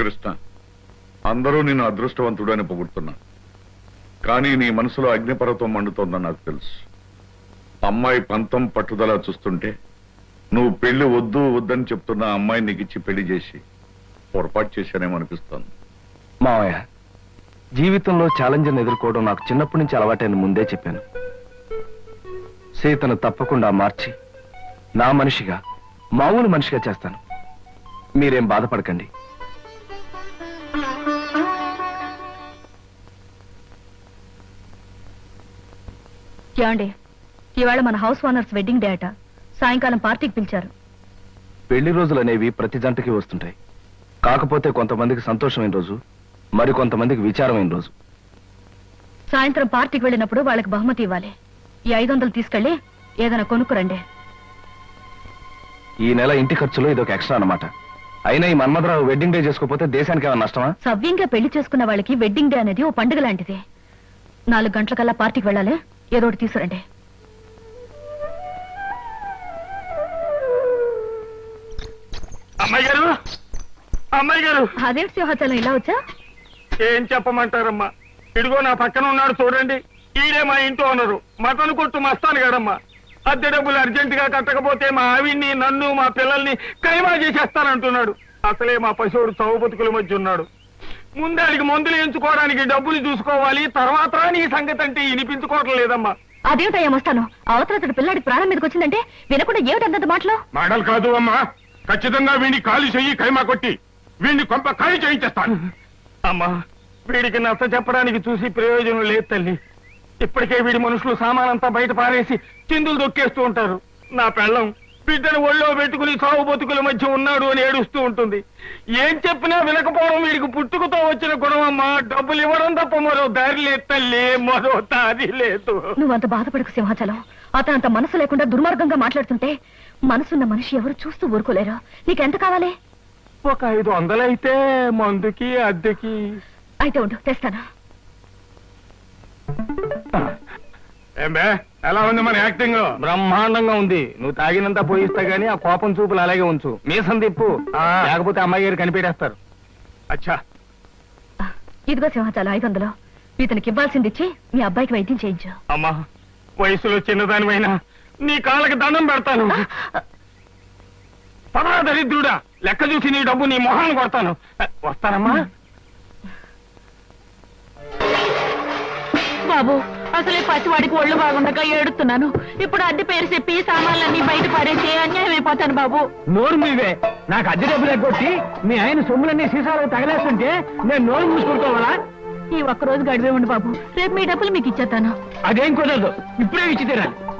కృష్ణ అందరూ నేను అదృష్టవంతుడు అని పొగుడుతున్నా. కానీ నీ మనసులో అగ్నిపర్వతం మండుతోందని నాకు తెలుసు. అమ్మాయి పంతం పట్టుదల చూస్తుంటే నువ్వు పెళ్ళి వద్దు వద్దని చెప్తున్న అమ్మాయి నీకు ఇచ్చి పెళ్ళి చేసి పొరపాటు చేశానేమనిపిస్తోంది మావయ్య జీవితంలో ఛాలెంజ్ని ఎదుర్కోవడం నాకు చిన్నప్పటి నుంచి అలవాటైన ముందే చెప్పాను. సీతను తప్పకుండా మార్చి నా మనిషిగా మామూలు మనిషిగా చేస్తాను. మీరేం బాధపడకండి. ఏమండి? ఇవాళ మన హౌస్ ఓనర్స్ వెడ్డింగ్ డే అట. సాయంకాలం పార్టీకి పిలిచారు. పెళ్ళి రోజులు అనేవి ప్రతి జంటకి వస్తుంటాయి. కాకపోతే కొంతమందికి సంతోషమైన రోజు మరి కొంతమందికి విచారమైన రోజు. సాయంత్రం పార్టీకి వెళ్ళినప్పుడు వాళ్ళకి బహుమతి ఇవ్వాలి. ఈ ఐదు వందలు తీసుకెళ్ళి ఏదైనా కొనుక్కురండి. ఈ నెల ఇంటి ఖర్చులో ఇదొక ఎక్స్ట్రా అన్నమాట. అయినా ఈ మన్మధరావు వెడ్డింగ్ డే చేసుకోకపోతే దేశానికి ఏమైనా నష్టమా? సవ్యంగా పెళ్ళి చేసుకున్న వాళ్ళకి వెడ్డింగ్ డే అనేది ఓ పండుగ లాంటిది. నాలుగు గంటలకల్లా పార్టీకి వెళ్ళాలి. ఏదో ఒకటి తీసుకురండి. అమ్మాయి గారు? అమ్మాయి గారు? అదేంటి సింహాచలం ఇలా వచ్చా? ఏం చెప్పమంటారమ్మా? ఇదిగో నా పక్కన ఉన్నాడు చూడండి. ఈడే మా ఇంటి ఓనరు. మటన్ కొట్టు మస్తాను గారమ్మా అద్దె డబ్బులు అర్జెంట్గా కట్టకపోతే మా ఆవిడ్ని నన్ను మా పిల్లల్ని కైమా చేసేస్తానంటున్నాడు. అసలే మా పశువుడు చౌ బతుకుల మధ్య ఉన్నాడు. ముందాడికి మందులు ఎంచుకోవడానికి డబ్బులు చూసుకోవాలి తర్వాత నీ సంగతి అంటే వినిపించుకోవటం లేదమ్మా. అదేమిటయ్యా వస్తాను అవతల అతడు పిల్లాడికి ప్రాణం మీదకి వచ్చిందంటే వినకుండా ఏమిటంత మాటలు? మాటలు కాదు అమ్మా. ఖచ్చితంగా వీడిని ఖాళీ చెయ్యి కైమా కొట్టి వీడిని కొంప ఖాళీ చేయించేస్తాను. అమ్మా వీడికి నచ్చ చెప్పడానికి చూసి ప్రయోజనం లేదు తల్లి. ఇప్పటికే వీడి మనుషులు సామానంతా బయట పారేసి చిందులు దొక్కేస్తూ ఉంటారు. నా పెళ్ళం బిడ్డను ఒళ్ళో పెట్టుకుని సాగు బతుకుల మధ్య ఉన్నాడు అని ఏడుస్తూ ఉంటుంది. ఏం చెప్పినా వినకపోవడం వీడికి పుట్టుకతో వచ్చిన గుణం అమ్మా. డబ్బులు ఇవ్వడం తప్ప మరో దారి లేదు తల్లి మరో దారి లేదు. నువ్వంత బాధపడకు సింహాచలం. అతను అంత మనసు లేకుండా దుర్మార్గంగా మాట్లాడుతుంటే మనసున్న మనిషి ఎవరు చూస్తూ ఊరుకోలేరు. నీకెంత కావాలి? ఒక ఐదు వందలైతే మందుకి అద్దెకి. అయితే ఉండు తెస్తాను. ఏం బే? ఎలా ఉంది మన యాక్టింగ్? బ్రహ్మాండంగా ఉంది. నువ్వు తాగినంత పోయిస్తా గానీ ఆ కోపం చూపులు అలాగే ఉంచు. మీసం తిప్పు లేకపోతే అమ్మాయి గారు కనిపెట్టేస్తారు. అచ్చా. ఇదిగో సింహాచలం ఐదు వందలు ఇతనికి ఇవ్వాల్సింది ఇచ్చి మీ అబ్బాయికి వైద్యం చేయించు. అమ్మా వయసులో చిన్నదానివైనా నీ కాళ్ళకి దండం పెడతాను. పదా దరిద్రుడా లెక్క చూసి నీ డబ్బు నీ మొహాన్ని కొడతాను. వస్తానమ్మా. బాబు అసలే పసివాడికి ఒళ్ళు బాగుండగా ఏడుతున్నాను ఇప్పుడు అద్దె పేరు చెప్పి సామాన్లన్నీ బయట పడేసి అన్యాయం అయిపోతాను బాబు. నోరు మీవే నాకు అద్దె డబ్బులు ఎగ్గొట్టి మీ ఆయన సొమ్ములన్నీ సీసాలు తగలేస్తుంటే నేను నోరు మూసుకుంటావాలా ఈ ఒక్క రోజు గడివే ఉండు బాబు. రేపు మీ డబ్బులు మీకు ఇచ్చేస్తాను. అదేం కుదరదు. ఇప్పుడే ఇచ్చి తీరాలి.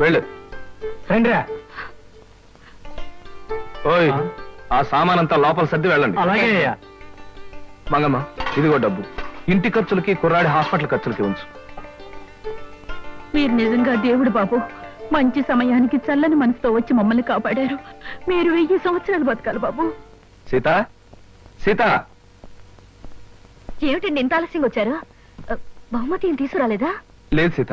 వెళ్ళు. రండిరా. ఓయ్ ఆ? సామానంతా లోపల సర్ది వెళ్ళండి. అలాగే అయ్యా. మంగమ్మ ఇదిగో డబ్బు. ఇంటి ఖర్చులకి కుర్రాడి హాస్పిటల్ ఖర్చులకి ఉంచు. మీరు నిజంగా దేవుడు బాబు మంచి సమయానికి చల్లని మనసుతో వచ్చి మమ్మల్ని కాపాడారు. మీరు వెయ్యి సంవత్సరాలు బతకాలి బాబు. సీత సీత. ఏమిటండి ఇంత ఆలస్యంగా వచ్చారు? బహుమతి ఏం తీసుకురాలేదా? లేదు సీత.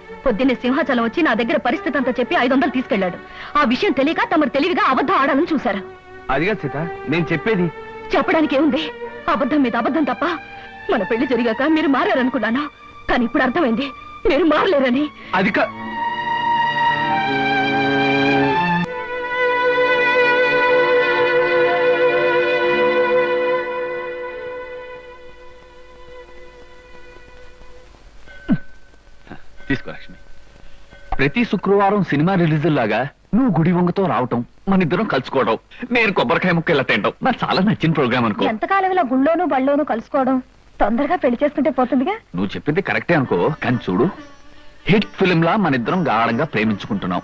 పొద్దున్నే సింహాచలం వచ్చి నా దగ్గర పరిస్థితి అంతా చెప్పి ఐదు వందలు తీసుకెళ్ళాడు ఆ విషయం తెలియక తమరు తెలివిగా అబద్ధం ఆడాలని చూశారు. అదిగా సీత నేను చెప్పేది. చెప్పడానికి ఏముంది? అబద్ధం మీద అబద్ధం తప్ప మన పెళ్ళి జరిగాక మీరు మారారనుకున్నాను. కానీ ఇప్పుడు అర్థమైంది మీరు మారలేరని. అది ప్రతి శుక్రవారం సినిమా రిలీజ్ లాగా నువ్వు గుడి వంగతో రావటం మన ఇద్దరం కలుసుకోవడం నేను కొబ్బరికాయ ముక్క ఇలా తినడం నాకు చాలా నచ్చిన ప్రోగ్రామ్ అనుకో. ఎంతకాలం ఇలా గుళ్ళోను బళ్ళోను కలుసుకోవడం? తొందరగా పెళ్ళి చేసుకుంటే పోతుందిగా? నువ్వు చెప్పింది కరెక్టే అనుకో కానీ చూడు హిట్ ఫిల్మ్ లా మన ఇద్దరం గాఢంగా ప్రేమించుకుంటున్నాం.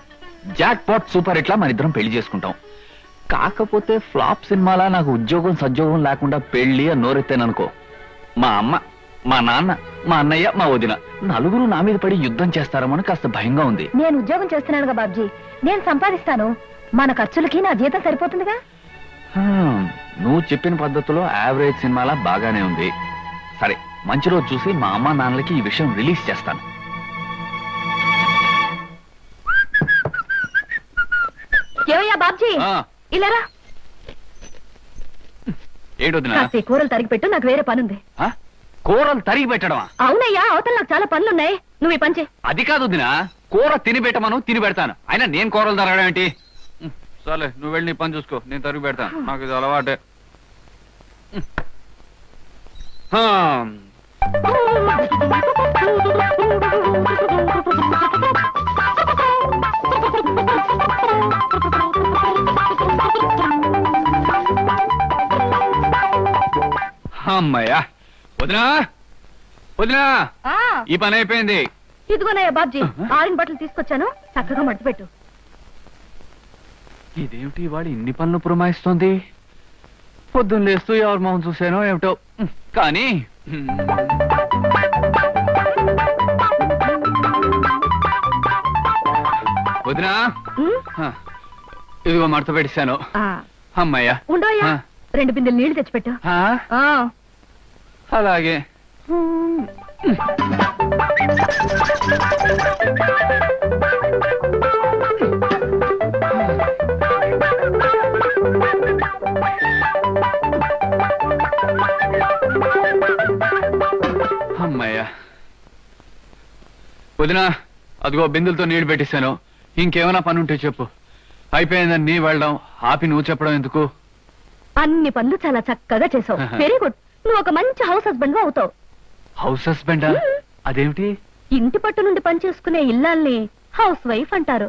జాక్ పాట్ సూపర్ హిట్ లా మన ఇద్దరం పెళ్ళి చేసుకుంటాం. కాకపోతే ఫ్లాప్ సినిమాలా నాకు ఉద్యోగం సద్యోగం లేకుండా పెళ్ళి అని నోరెత్తాననుకో మా అమ్మ మా నాన్న మా అన్నయ్య మా వదిన నలుగురు నా మీద పడి యుద్ధం చేస్తారేమో కాస్త భయంగా ఉంది. నేను ఉద్యోగం చేస్తున్నానుగా బాబ్జీ. నేను సంపాదిస్తాను. మన ఖర్చులకి నా జీతం సరిపోతుందిగా? హ్మ్, నువ్వు చెప్పిన పద్ధతిలో యావరేజ్ సినిమాలా బాగానే ఉంది. సరే మంచి రోజు చూసి మా అమ్మ నాన్నలకి ఈ విషయం రిలీజ్ చేస్తాను. ఏమయ్యా బాబ్జీ? ఆ, ఇలారా ఏంటొదినా కాస్త ఈ కూరలు తరిగి పెట్టు నాకు వేరే పనుంది. ఆ? కూరలు తరిగి పెట్టడమా? అవునయ్యా అవతల నాకు చాలా పనులున్నాయి. నువ్వు ఈ పని చేయి. అది కాదు దిన కూర తిని పెట్టమను తిని పెడతాను. అయినా నేను కూరలు తరగడం ఏంటి? ఉం, సర్లే నువ్వు వెళ్ళి నీ పని చూసుకో. నేను తరిగి పెడతాను. నాకు ఇది అలవాటే. అమ్మయ్యా. వదినా? వదినా? ఆ, ఈ పని అయిపోయింది. ఇదిగోనయ్యా బాబ్జీ ఆరిన బట్టలు తీసుకొచ్చాను. చక్కగా మడత పెట్టు ఇదేమిటి వాడు ఇన్ని పనులు పురమాయిస్తోంది? పొద్దున్న లేస్తూ ఎవరి మొహం చూసానో ఏమిటో. కానీ వదినా? ఇదిగో మడత పెట్టేశాను. అమ్మయ్యా. ఉండోయ్యా. రెండు బిందెలు నీళ్ళు తెచ్చిపెట్టు. అలాగే. అమ్మయ్యా. వదినా అదిగో బిందులతో నీళ్ళు పెట్టేశాను. ఇంకేమైనా పని ఉంటే చెప్పు. అయిపోయిందని నీ వెళ్ళడం ఆపి నువ్వు చెప్పడం ఎందుకు? అన్ని పనులు చాలా చక్కగా చేసావు. వెరీ గుడ్ నువ్వు ఒక మంచి హౌస్ హస్బెండ్ అవుతావు. హౌస్ హస్బెండా? అదేమిటి? ఇంటి పట్టు నుండి పని చేసుకునే ఇల్లాల్ని హౌస్ వైఫ్ అంటారు.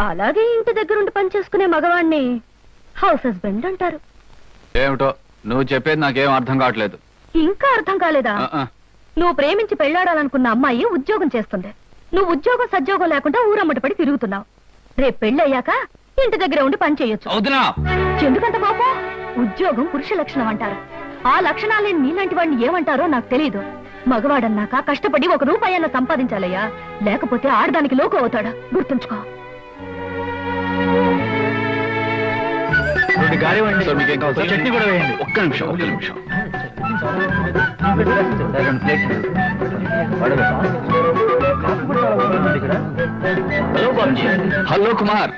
అలాగే ఇంటి దగ్గర ఉండి పని చేసుకునే మగవాణ్ణి హౌస్ హస్బెండ్ అంటారు. ఏమిటో? నువ్వు చెప్పేది నాకేం అర్థం కావట్లేదు. ఇంకా అర్థం కాలేదా. నువ్వు ప్రేమించి పెళ్ళాడాలనుకున్న అమ్మాయి ఉద్యోగం చేస్తుంది. నువ్వు ఉద్యోగం సద్యోగం లేకుండా ఊరమ్మటి పడి తిరుగుతున్నావు. రేపు పెళ్ళయ్యాక ఇంటి దగ్గర ఉండి పని చేయొచ్చు. ఎందుకంత కోపం? ఉద్యోగం పురుష లక్షణం అంటారు. ఆ లక్షణాలని నీలాంటి వాడిని ఏమంటారో నాకు తెలియదు మగవాడన్నాక కష్టపడి ఒక రూపాయన్న సంపాదించాలయ్యా. లేకపోతే ఆడదానికి లోకు అవుతాడా? గుర్తుంచుకో. సార్, మీకేం కావాలి? సార్? చట్నీ కూడా వేయండి. ఒక్క నిమిషం ఒక్క నిమిషం. హలో కుమార్.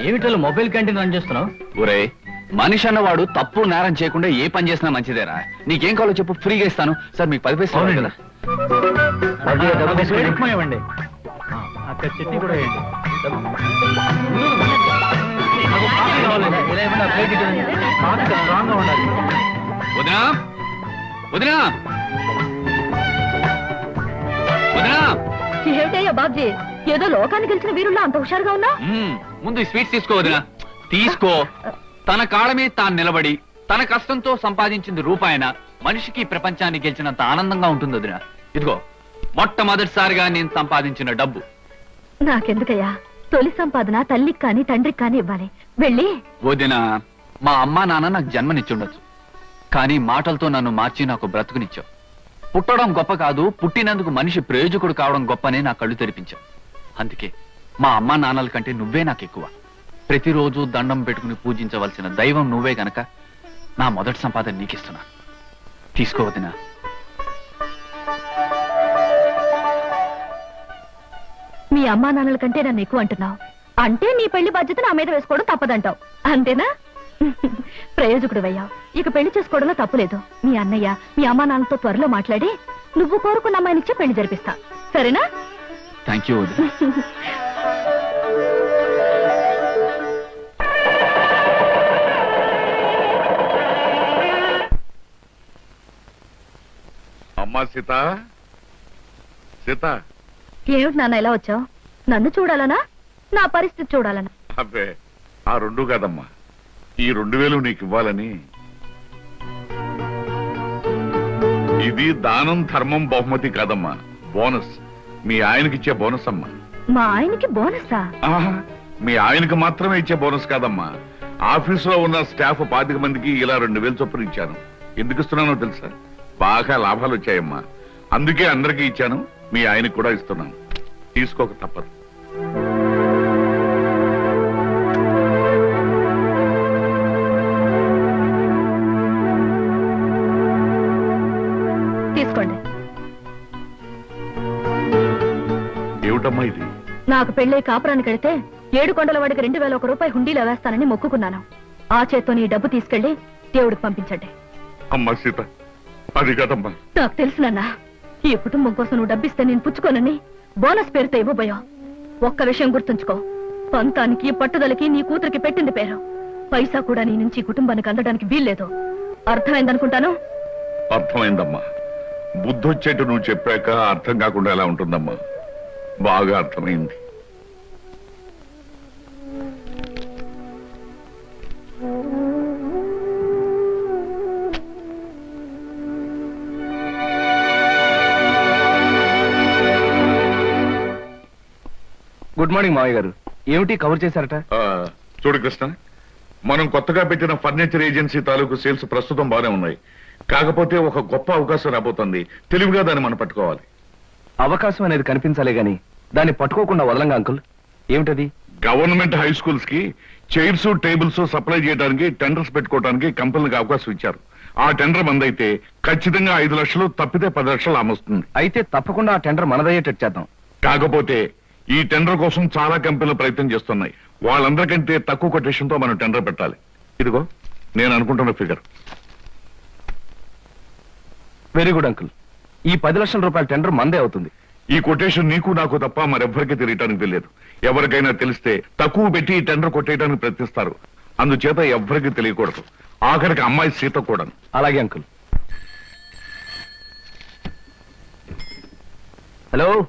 ఏమిటో మొబైల్ క్యాంటీన్ రన్ చేస్తున్నావు? ఒరే మనిషి అన్నవాడు తప్పు నేరం చేయకుండా ఏ పని చేసినా మంచిదేరా. నీకేం కావాలో చెప్పు ఫ్రీగా ఇస్తాను. సార్ మీకు పది పైసలు అవునండి. కదా. ఇవ్వండి. అక్కడ చట్నీ కూడా వేయండి స్ట్రాంగ్గా ఉండాలి వదినా? వదినా? వదినా? ఏమిటయ్యా బాబ్జీ? ఏదో లోకాన్ని గెలిచిన వీరుల్లో అంత హుషారుగా ఉన్నా? మ్మ్. ముందు ఈ స్వీట్స్ తీసుకో వదినా. తీసుకో. తన కాళ్ళ మీద తాను నిలబడి తన కష్టంతో సంపాదించింది రూపాయన మనిషికి ప్రపంచాన్ని గెలిచినంత ఆనందంగా ఉంటుంది వదినా ఇదిగో మొట్టమొదటిసారిగా నేను సంపాదించిన డబ్బు. నాకెందుకయ్యా? తొలి సంపాదన తల్లికి కాని తండ్రికి కాని ఇవ్వాలి. వెళ్ళి. వదిన మా అమ్మా నాన్న నాకు జన్మనిచ్చుండొచ్చు. కానీ మాటలతో నన్ను మార్చి నాకు బ్రతుకునిచ్చావు. పుట్టడం గొప్ప కాదు పుట్టినందుకు మనిషి ప్రయోజకుడు కావడం గొప్పనే నా కళ్ళు తెరిపించావు. అందుకే మా అమ్మా నాన్నల కంటే నువ్వే నాకు ఎక్కువ ప్రతిరోజు దండం పెట్టుకుని పూజించవలసిన దైవం నువ్వే గనక నా మొదటి సంపాదన నీకిస్తున్నా. తీసుకో వదినా. మీ అమ్మా నాన్నల కంటే నన్ను ఎక్కువ అంటున్నావు. అంటే నీ పెళ్ళి బాధ్యత నా మీద వేసుకోవడం తప్పదంటావు. అంతేనా? ప్రయోజకుడు అయ్యావు ఇక పెళ్ళి చేసుకోవడంలో తప్పులేదు. మీ అన్నయ్య మీ అమ్మా నాన్నలతో త్వరలో మాట్లాడి నువ్వు కోరుకున్న అమ్మాయినిచ్చే పెళ్ళి జరిపిస్తా. సరేనా? థ్యాంక్ యూ అమ్మా సీత. సీత. ఏమిటి నాన్న ఇలా వచ్చావు? నన్ను చూడాలనా? నా పరిస్థితి చూడాలనా? అబ్బే ఆ రెండు కాదమ్మా. ఈ రెండు వేలు నీకు ఇవ్వాలని ఇది దానం ధర్మం బహుమతి కాదమ్మా. బోనస్. మీ ఆయనకి ఇచ్చే బోనస్ అమ్మా. మా ఆయనకి బోనసా? ఆహా, మీ ఆయనకి మాత్రమే ఇచ్చే బోనస్ కాదమ్మా. ఆఫీసులో ఉన్న స్టాఫ్ పాతిక మందికి ఇలా రెండు వేలు చొప్పున ఇచ్చాను. ఎందుకు ఇస్తున్నానో తెలుసా? బాగా లాభాలు వచ్చాయమ్మా. అందుకే అందరికీ ఇచ్చాను. మీ ఆయనకి కూడా ఇస్తున్నాను. తీసుకోక తప్పదు. తీసుకోండి. ఏమిటమ్మా ఇది? నాకు పెళ్ళై కాపురానికి వెళితే ఏడు కొండల వాడికి రెండు వేల ఒక రూపాయి హుండీలో వేస్తానని మొక్కుకున్నాను. ఆ చేత్తో నీ డబ్బు తీసుకెళ్ళి దేవుడికి పంపించండి. అమ్మా సీత అది కాదమ్మా. నాకు తెలుసునన్నా ఈ కుటుంబం కోసం నువ్వు డబ్బిస్తే నేను పుచ్చుకోనని బోనస్ పేరుతో ఇవ్వబోయా ఒక్క విషయం గుర్తుంచుకో. పంతానికి పట్టుదలకి నీ కూతురికి పెట్టింది పేరు. పైసా కూడా నీ నుంచి కుటుంబానికి అందడానికి వీల్లేదు. అర్థమైందనుకుంటాను? అర్థమైందమ్మా. బుద్ధొచ్చేట్టు నువ్వు చెప్పాక అర్థం కాకుండా ఎలా ఉంటుందమ్మా? బాగా అర్థమైంది. గుడ్ మార్నింగ్ మావయ్య గారు. ఏమిటి కవర్ చేశారట? చూడు కృష్ణ మనం కొత్తగా పెట్టిన ఫర్నిచర్ ఏజెన్సీ తాలూకు సేల్స్ ప్రస్తుతం బానే ఉన్నాయి. కాకపోతే ఒక గొప్ప అవకాశం రాబోతుంది. తెలివిగా దాన్ని మనం పట్టుకోవాలి. అవకాశం అనేది కనిపించాలే గాని దాన్ని పట్టుకోకుండా వదలంగా అంకుల్. ఏమిటది? గవర్నమెంట్ హై స్కూల్స్కి చైర్స్ టేబుల్స్ సప్లై చేయడానికి టెండర్స్ పెట్టుకోవడానికి కంపెనీలకు అవకాశం ఇచ్చారు. ఆ టెండర్ మందైతే ఖచ్చితంగా ఐదు లక్షలు తప్పితే పది లక్షలు అమ్మొస్తుంది అయితే తప్పకుండా ఆ టెండర్ మనదయ్యేటట్టు చేద్దాం. కాకపోతే ఈ టెండర్ కోసం చాలా కంపెనీలు ప్రయత్నం చేస్తున్నాయి. వాళ్ళందరికంటే తక్కువ కొటేషన్తో మనం టెండర్ పెట్టాలి. ఇదిగో నేను అనుకుంటున్న ఫిగర్. Very good uncle. ఈ పది లక్షల రూపాయల టెండర్ మందే అవుతుంది. ఈ కొటేషన్ నీకు నాకు తప్ప మరెవ్వరికీ తెలియటానికి తెలియదు. ఎవరికైనా తెలిస్తే తక్కువ పెట్టి ఈ టెండర్ కొట్టేయడానికి ప్రయత్నిస్తారు. అందుచేత ఎవ్వరికీ తెలియకూడదు. ఆఖరికి అమ్మాయి సీత కూడా అలాగే uncle. Hello?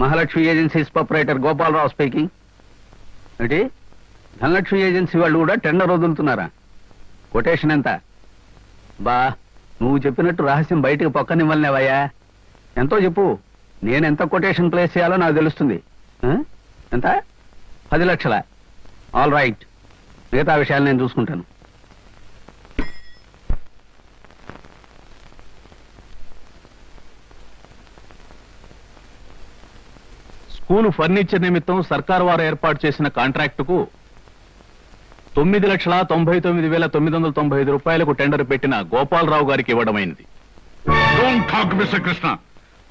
Mahalakshmi agencies proprietor Gopalarao speaking. ఏంటి? ధనలక్ష్మి ఏజెన్సీ వాళ్ళు కూడా టెండర్ వదులుతున్నారా? కొటేషన్ ఎంత? బా నువ్వు చెప్పినట్టు రహస్యం బయటికి పక్కనివ్వలేవయ్యా. ఎంతో చెప్పు. నేను ఎంత కొటేషన్ ప్లేస్ చేయాలో నాకు తెలుస్తుంది. ఎంత? పది లక్షల? All right. మిగతా విషయాలు నేను చూసుకుంటాను. స్కూలు ఫర్నిచర్ నిమిత్తం సర్కారు వారు ఏర్పాటు చేసిన కాంట్రాక్టుకు తొమ్మిది లక్షల తొంభై తొమ్మిది వేల తొమ్మిది వందల తొంభై ఐదు రూపాయలకు టెండర్ పెట్టిన గోపాలరావు గారికి ఇవ్వడమైంది. డోంట్ టాక్ మిస్టర్ కృష్ణ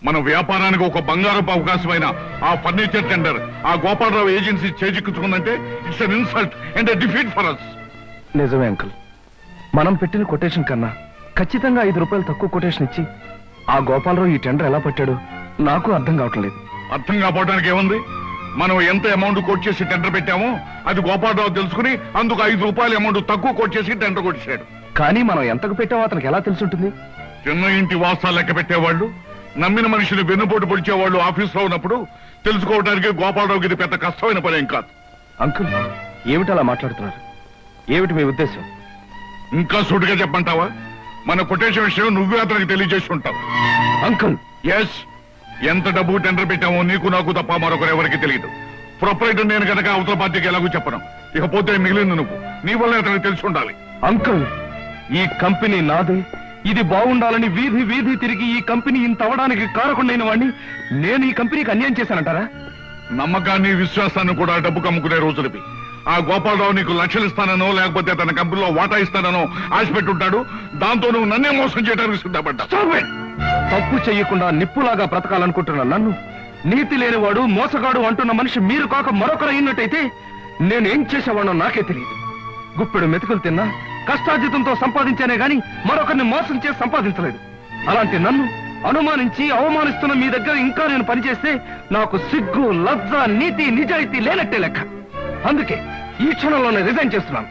మన వ్యాపారానికి ఒక బంగారపు అవకాశమైన ఆ ఫర్నిచర్ టెండర్ ఆ Gopalarao agency చేజిక్కించుకుందంటే it's an insult and defeat for us నిజమే అంకుల్. మనం పెట్టిన కొటేషన్ కన్నా ఖచ్చితంగా ఐదు రూపాయలు తక్కువ కొటేషన్ ఇచ్చి ఆ గోపాలరావు ఈ టెండర్ ఎలా పట్టాడు నాకు అర్థం కావటం లేదు. అర్థం కాపోవడానికి ఏముంది? మనం ఎంత అమౌంట్ కోట్ చేసి టెండర్ పెట్టామో అది గోపాలరావు తెలుసుకుని అందుకు ఐదు రూపాయల అమౌంట్ తక్కువ కోట్ చేసి టెండర్ కొట్టేశాడు. కానీ మనం ఎంతకు పెట్టామో అతనికి ఎలా తెలుసుంటుంది? చిన్న ఇంటి వాసాలు లెక్క పెట్టేవాళ్ళు నమ్మిన మనిషిని వెన్నుపోటు పొడిచేవాళ్ళు ఆఫీస్లో ఉన్నప్పుడు తెలుసుకోవడానికి గోపాలరావుకి ఇది పెద్ద కష్టమైన పని ఏం కాదు. అంకుల్ ఏమిటి అలా మాట్లాడుతున్నారు? ఏమిటి మీ ఉద్దేశం? ఇంకా సూటిగా చెప్పంటావా మన కొటేషన్ విషయం నువ్వే అతనికి తెలియజేసి ఉంటావు. అంకుల్! ఎస్ ఎంత డబ్బు టెండర్ పెట్టామో నీకు నాకు తప్ప మరొకరు ఎవరికి తెలియదు. ప్రొపరేటర్ నేను కనుక అవతల పార్టీకి ఎలాగో చెప్పను. ఇకపోతే మిగిలింది నువ్వు. నీ వల్ల అతనికి తెలిసి ఉండాలి. అంకుల్ ఈ కంపెనీ నాదే. ఇది బాగుండాలని వీధి వీధి తిరిగి ఈ కంపెనీ ఇంత అవడానికి కారకుండైన వాడిని నేను ఈ కంపెనీకి అన్యాయం చేశానంటారా? నమ్మకాన్ని విశ్వాసాన్ని కూడా డబ్బు కమ్ముకునే రోజులవి ఆ గోపాలరావు నీకు లక్షలు ఇస్తానో లేకపోతే తన కంపెనీలో వాటా ఇస్తానో ఆశ పెట్టుంటాడు దాంతో నువ్వు నన్నే మోసం చేయడానికి సిద్ధపడ్డా తప్పు చెయ్యకుండా నిప్పులాగా బ్రతకాలనుకుంటున్న నన్ను. నీతి లేనివాడు మోసగాడు అంటున్న మనిషి మీరు కాక మరొకరు అయినట్టయితే నేనేం చేసేవాడో నాకే తెలియదు. గుప్పెడు మెతుకులు తిన్నా కష్టార్జితంతో సంపాదించానే గాని మరొకరిని మోసం చేసి సంపాదించలేదు. అలాంటి నన్ను అనుమానించి అవమానిస్తున్న మీ దగ్గర ఇంకా నేను పనిచేస్తే నాకు సిగ్గు లజ్జ నీతి నిజాయితీ లేనట్టే లెక్క. అందుకే ఈ క్షణంలోనే రిజైన్ చేస్తున్నాను.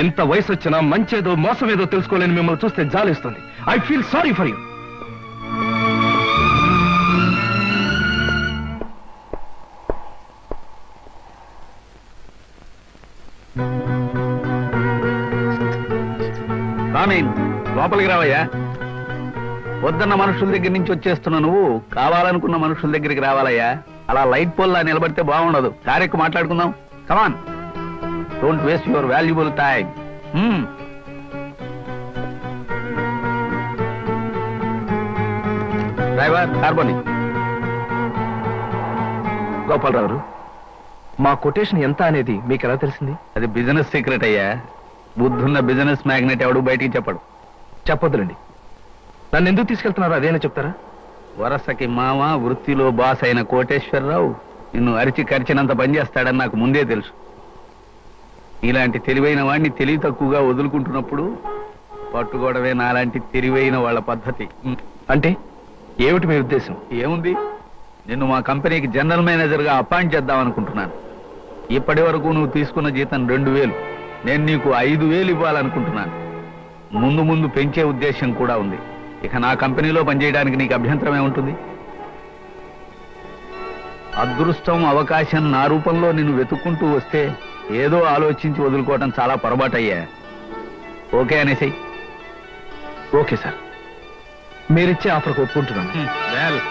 ఇంత వయసు వచ్చినా మంచేదో మోసమేదో తెలుసుకోలేని మిమ్మల్ని చూస్తే జాలిస్తుంది. I feel sorry for you లోపలికి రావయ్యా. వద్దన్న మనుషుల దగ్గర నుంచి వచ్చేస్తున్న నువ్వు కావాలనుకున్న మనుషుల దగ్గరికి రావాలయ్యా. అలా లైట్ పోల్లా నిలబడితే బాగుండదు. కారెక్కు మాట్లాడుకుందాం. Come on don't waste your valuable time driver కార్బోని Gopalarao గారు, మా కొటేషన్ ఎంత అనేది మీకు ఎలా తెలిసింది? అది బిజినెస్ సీక్రెట్ అయ్యా. బుద్ధున్న బిజినెస్ మ్యాగ్నెట్ ఎవడు బయటికి చెప్పడు. చెప్పొద్దులండి. నన్ను ఎందుకు తీసుకెళ్తున్నారు? అదేనా చెప్తారా? వరసకి మామ వృత్తిలో బాస్ అయిన కోటేశ్వరరావు నిన్ను అరిచి కరిచినంత పనిచేస్తాడని నాకు ముందే తెలుసు. ఇలాంటి తెలివైన వాడిని తెలివి తక్కువగా వదులుకుంటున్నప్పుడు పట్టుకోవడమే నాలాంటి తెలివైన వాళ్ళ పద్ధతి. అంటే? ఏమిటి మీ ఉద్దేశం? ఏముంది? నిన్ను మా కంపెనీకి జనరల్ మేనేజర్గా అపాయింట్ చేద్దాం అనుకుంటున్నాను ఇప్పటి వరకు నువ్వు తీసుకున్న జీతం రెండు వేలు. నేను నీకు ఐదు వేలు ఇవ్వాలనుకుంటున్నాను. ముందు ముందు పెంచే ఉద్దేశం కూడా ఉంది. ఇక నా కంపెనీలో పనిచేయడానికి నీకు అభ్యంతరం ఏముంటుంది? అదృష్టం అవకాశం నా రూపంలో నిన్ను వెతుక్కుంటూ వస్తే ఏదో ఆలోచించి వదులుకోవటం చాలా పొరపాటయ్యా. ఓకే అనేసి. Okay sir. మీరిచ్చే ఆఫర్కి ఒప్పుకుంటున్నాను. Hmm,